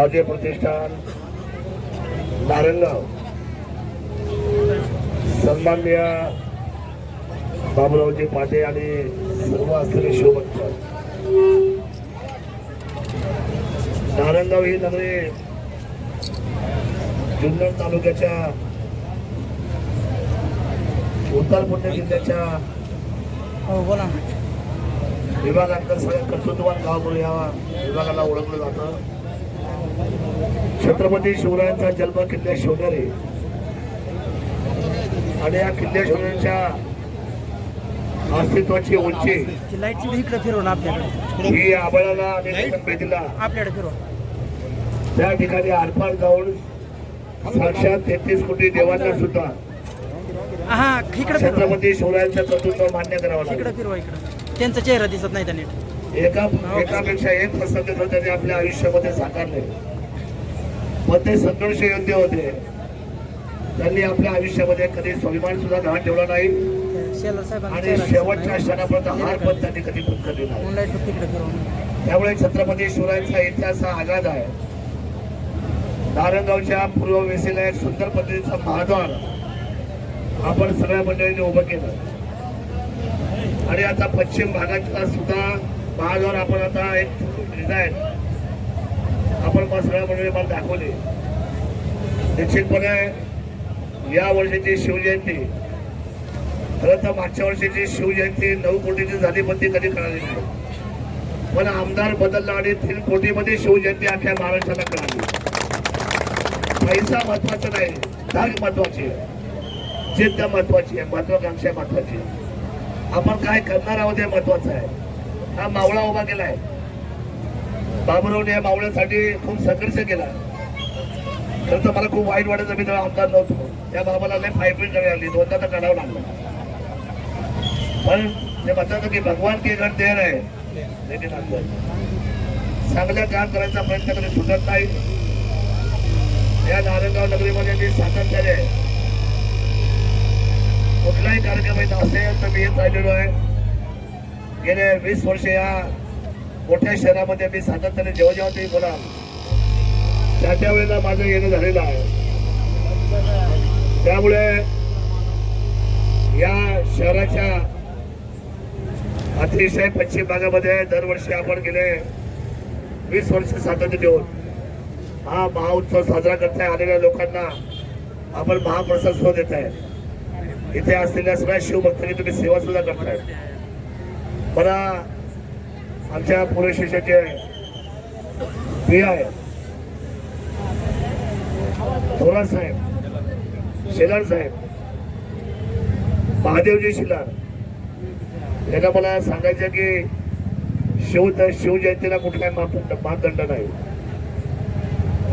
राजे प्रतिष्ठान नारंगाव. सन्माननीय बाबुरावजी पाटे आणि सर्व असलेले शिवभक्त. नारंगाव ही नगरी जुन्नर तालुक्याच्या उत्तर पुणे जिल्ह्याच्या हो बोला. ना विभागांतर सगळ्या कर्तृत्ववान गाव म्हणून या विभागाला ओळखलं जातं. छत्रपती शिवरायांचा जन्म किल्ल्या शिवनेरी. आणि या किल्ल्या शिवनेरीच्या अस्तित्वाची उंची ही आबळाला आपल्याकडे त्या ठिकाणी आरपार जाऊन साक्षात तेहतीस कोटी देवांना सुद्धा हा छत्रपती शिवरायांचं कर्तृत्व मान्य करावं इकडे लागेल फिरवा इकडे. त्यांचा चेहरा दिसत नाही त्याने. एका एकापेक्षा एक प्रसंग त्यांनी आपल्या आयुष्यामध्ये साकारले पण ते संघर्ष योद्धे होते. त्यांनी आपल्या आयुष्यामध्ये कधी स्वाभिमान सुद्धा घाण ठेवला नाही. आणि शेवटच्या क्षणापर्यंत हार पण त्यांनी कधी पत्करली नाही. त्यामुळे छत्रपती शिवरायांचा इतिहास हा आघात आहे. नारंगावच्या पूर्व वेसेला एक सुंदर पद्धतीचा महाद्वार आपण सगळ्या मंडळींनी उभं केलं. आणि आता पश्चिम भागातला सुद्धा महाद्वार आपण आता एक डिझाईन आपण मग सगळ्या मंडळी मला दाखवले. निश्चितपणे या वर्षाची शिवजयंती खरं तर मागच्या वर्षाची शिवजयंती नऊ कोटीची झाली पण ती कधी कळाली नाही. पण आमदार बदलला आणि तीन कोटीमध्ये शिवजयंती अख्या महाराष्ट्राला कळाली. पैसा महत्त्वाचा नाही धाग महत्वाची. आहे जिद्द महत्वाची आहे महत्वाकांक्षा महत्वाची. आहे आपण काय करणार आहोत हे महत्वाचं आहे. हा मावळा उभा केलाय. बाबुरावने या मावळ्यासाठी खूप संघर्ष केला. खरं तर मला खूप वाईट वाटायचं मी तेव्हा आमदार नव्हतो. त्या बाबाला लय फायपिंग करायला लागली. दोनदा तर काढावं लागलं. पण ते म्हणतात की भगवान के घर देर आहे. लेकिन अंदर चांगलं काम करायचा प्रयत्न कधी सुटत नाही. या नारायणगाव नगरीमध्ये मी सातत्याने कुठलाही कार्यक्रम येत असेल तर मी येत राहिलेलो आहे. गेले वीस वर्ष या मोठ्या शहरामध्ये मी सातत्याने जेव्हा जेव्हा तुम्ही बोला त्या त्या वेळेला माझं येणं झालेलं आहे. त्यामुळे या शहराच्या अतिशय पश्चिम भागामध्ये दरवर्षी आपण गेले वीस वर्ष सातत्य देऊन हा महाउत्सव साजरा करताय आलेल्या लोकांना आपण महाप्रसाद सुद्धा देत आहे इथे असलेल्या सगळ्या शिवभक्तांनी तुम्ही सेवा सुद्धा करताय. मला आमच्या पोलीस स्टेशनचे पी आय थोरात साहेब शेलार साहेब महादेवजी शिलार यांना मला सांगायचं की शिव शिवजयंतीला कुठलाही मापदंड मापदंड नाही.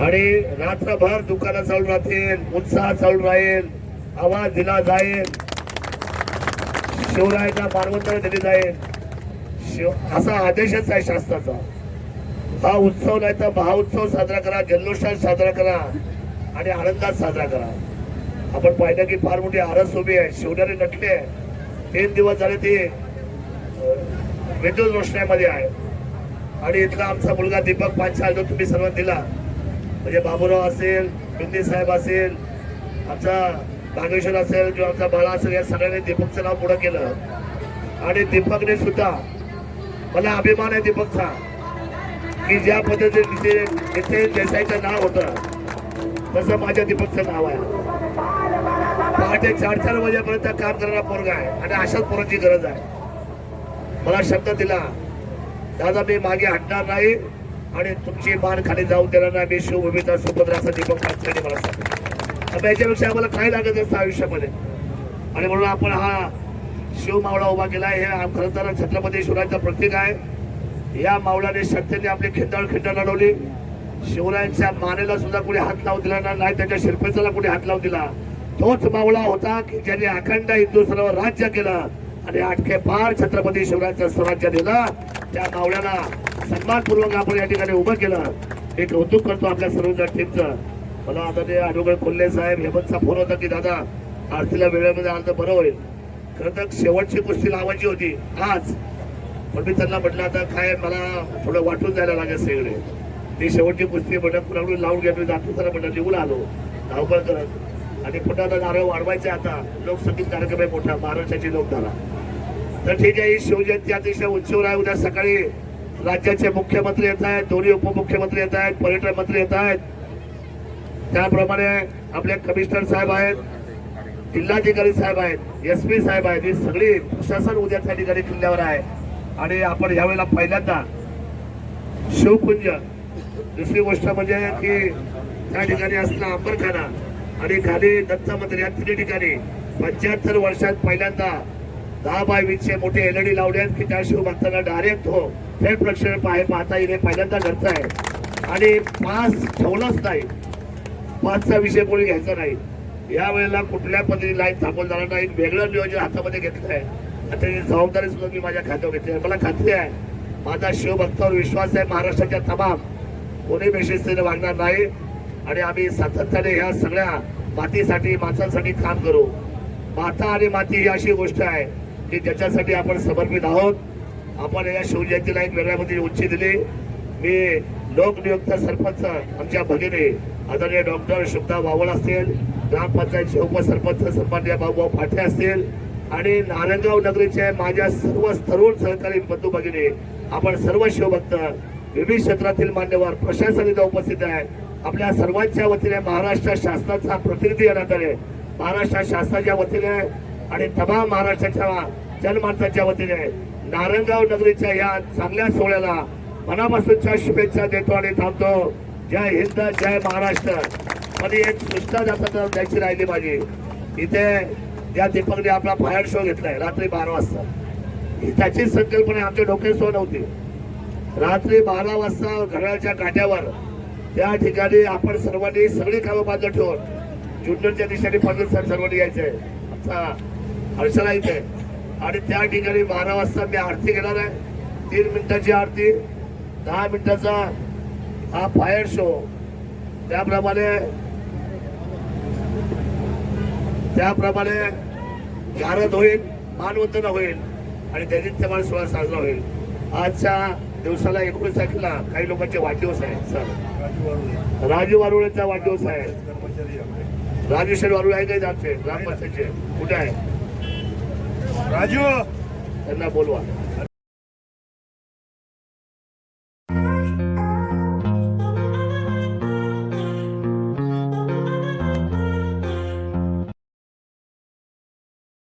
आणि रात्रभर दुकानं चालू राहतील उत्साह चालू राहील आवाज दिला जाईल. शिवरायाचा मानवंतर दिली जाईल. शिव असा आदेशच आहे शास्त्राचा हा उत्सव नाही तर महाउत्सव साजरा करा जल्लोषात साजरा करा आणि आनंदात साजरा करा. आपण पाहिलं की फार मोठी आरस उभी आहे शिवणारे नटले आहे. तीन दिवस झाले ते विद्युत रोषणामध्ये आहे. आणि इथला आमचा मुलगा दीपक पांचाल जो तुम्ही सर्वात दिला म्हणजे बाबूराव असेल बिंदी साहेब असेल आमचा नागेश्वर असेल किंवा आमचा बाळा असेल या सगळ्यांनी दीपकचं नाव पुढं केलं. आणि दीपकने सुद्धा मला अभिमान आहे दीपकचा की ज्या पद्धतीने तिथे नितेश देसाईचं नाव होतं तसं माझ्या दीपकचं नाव आहे. पहाटे चार चार वाजेपर्यंत काम करणारा पोरगा आहे आणि अशाच पोरांची गरज आहे. मला शब्द दिला दादा मी मागे हटणार नाही आणि तुमची मान खाली जाऊ देणार नाही मी शिवभूमीचा सुभद्रा असा दीपक पाचकाने मला सांगितलं. याच्यापेक्षा आम्हाला काय लागत असतं आयुष्यामध्ये. आणि म्हणून आपण हा शिव मावळा उभा केला हे आम- खरं तर छत्रपती शिवरायांचं प्रतीक आहे. या मावळाने शक्तीने आपली खिंडाळ खिंड लढवली शिवरायांच्या मानेला सुद्धा कुणी हात लावून दिला नाही त्याच्या शिरपेचाला कुणी हात लावून दिला. तोच मावळा होता की ज्याने अखंड हिंदुस्थानावर राज्य केलं आणि आटके पार छत्रपती शिवरायांचं स्वराज्य दिलं. त्या मावळ्याला सन्मानपूर्वक आपण या ठिकाणी उभं केलं. हे कौतुक करतो आपल्या सर्व टीमचं. मला आता ते ॲडव्होकेट कोल्हे साहेब हेमंतचा फोन होता की दादा आरतीला वेळेमध्ये आलं तर बरं होईल. खरं तर शेवटची गोष्टी लावायची होती आज. पण मी त्यांना म्हटलं आता काय मला थोडं वाटून जायला लागेल सगळे. ती शेवटची कुस्ती म्हणत कुणाकडून लावून घेतो जातो त्याला म्हटलं निघून आलो. धावपळ करत. आणि पुन्हा आता नारळ वाढवायचे आता. लोकसंगीत कार्यक्रम आहे मोठा महाराष्ट्राची लोकधारा. तर ठीक आहे ही शिवजयंती अतिशय उंचीवर आहे. उद्या सकाळी राज्याचे मुख्यमंत्री येत आहेत दोन्ही उपमुख्यमंत्री येत आहेत पर्यटन मंत्री येत आहेत. त्याप्रमाणे आपले कमिशनर साहेब आहेत जिल्हाधिकारी साहेब आहेत एस पी साहेब आहेत ही सगळी प्रशासन उद्या त्या ठिकाणी किल्ल्यावर आहे. आणि आपण यावेळेला पहिल्यांदा शिवकुंज दुसरी गोष्ट म्हणजे की त्या ठिकाणी असला अंबरखाना आणि खाली दत्त मंदिर या तिन्ही ठिकाणी पंच्याहत्तर वर्षात पहिल्यांदा दहा बाय वीसचे मोठे एलईडी लावले आहेत की त्या शिवभक्तांना डायरेक्ट हो थेट प्रक्षेपण पाहे पाहता येईल हे पहिल्यांदा घडत आहे. आणि पास ठेवलाच नाही. पाचचा विषय कोणी घ्यायचा नाही. या वेळेला कुठल्या पद्धतीने लाईन थांबवून जाणार नाही. वेगळं नियोजन हातामध्ये घेतलं आहे. आणि त्याची जबाबदारी सुद्धा मी माझ्या खात्यावर घेतली आहे. मला खात्री आहे माझा शिवभक्तावर विश्वास आहे महाराष्ट्राच्या तमाम कोणी बेशिस्तीने वागणार नाही. आणि आम्ही सातत्याने ह्या सगळ्या मातीसाठी माणसांसाठी काम करू. माता आणि माती ही अशी गोष्ट आहे की ज्याच्यासाठी आपण समर्पित आहोत. आपण या शिवजयंतीला एक वेगळ्या पद्धतीने उंची दिली. मी लोकनियुक्त सरपंच आमच्या भगिनी आदरणीय डॉक्टर शुभदा वावळ असतील ग्रामपंचायतचे उपसरपंच सन्मान्य भाऊभाऊ फाटे असतील. आणि नारंगाव नगरीचे माझ्या सर्व तरुण सहकारी बंधू भगिनी आपण सर्व शिवभक्त विविध क्षेत्रातील मान्यवर प्रशासन इथं उपस्थित आहे. आपल्या सर्वांच्या वतीने महाराष्ट्र शासनाचा प्रतिनिधी या नात्याने महाराष्ट्र शासनाच्या वतीने आणि तमाम महाराष्ट्राच्या जनमानसाच्या वतीने नारंगाव नगरीच्या या चांगल्या सोहळ्याला मनापासूनच्या शुभेच्छा देतो आणि थांबतो. जय हिंद जय महाराष्ट्र. मध्ये एक सूचना जाता द्यायची राहिली माझी. इथे या दीपकने आपला फायर शो घेतलाय रात्री बारा वाजता. ही त्याची संकल्पना आमच्या डोके सो नव्हती. रात्री बारा वाजता घराच्या काट्यावर त्या ठिकाणी आपण सर्वांनी सगळी कामं बाजू ठेवून जुन्नरच्या दिशेने पडलं सर सर्वांनी यायचंय आमचा हर्षला इथे. आणि त्या ठिकाणी बारा वाजता मी आरती घेणार आहे. तीन मिनिटाची आरती दहा मिनिटाचा हा फायर शो. त्याप्रमाणे त्याप्रमाणे गारद होईल मानवंदना होईल आणि दैनित्यमान सोहळा साजरा होईल. आजच्या दिवसाला एकोणीस तारखेला काही लोकांचे वाढदिवस आहे सर. राजू वारुळेचा वाढदिवस आहे. राजेश्वर वारुळे आहे काही जाते ग्रामपंचायतचे. कुठे आहे? राजू त्यांना बोलवा.